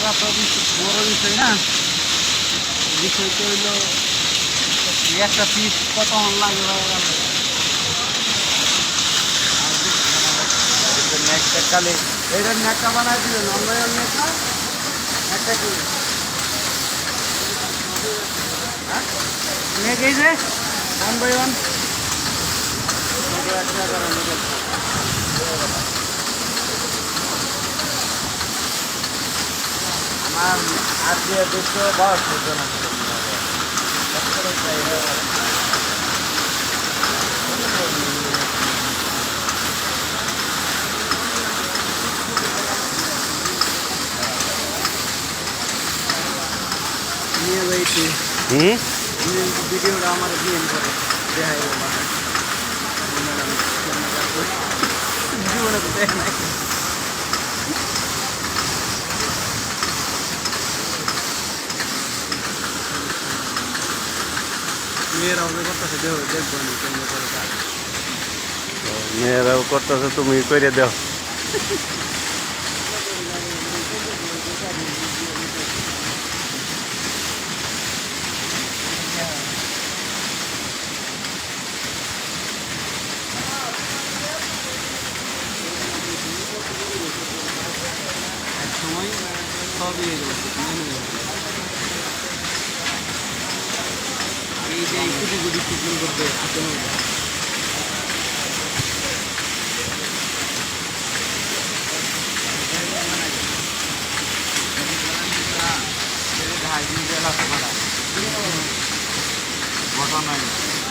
তো বড় বিষয় না? বিষয়টা হইল একটা পিস কত লাগে নেকটা কালে এইটার নেকটা বানাই দিলেন অনলাইন নেক না? একটা কি? হ্যাঁ? নেক এই যে ওয়ান বাই ওয়ান একটা আমার আর দিয়ে দুশো দশ হতো না ভিডিওটা আমার দিয়ে করে দেখাই জীবনে তো দেখ নাই মেয়েরা হবে করতেছে দেহ দেখব না কেমন করে কাজ মেয়েরাও করতেছে তুমি করে দাও। সময় সব ইয়ে গেল এই কুটি কুটি টুকুন করতে আসতে হবে ঘটনা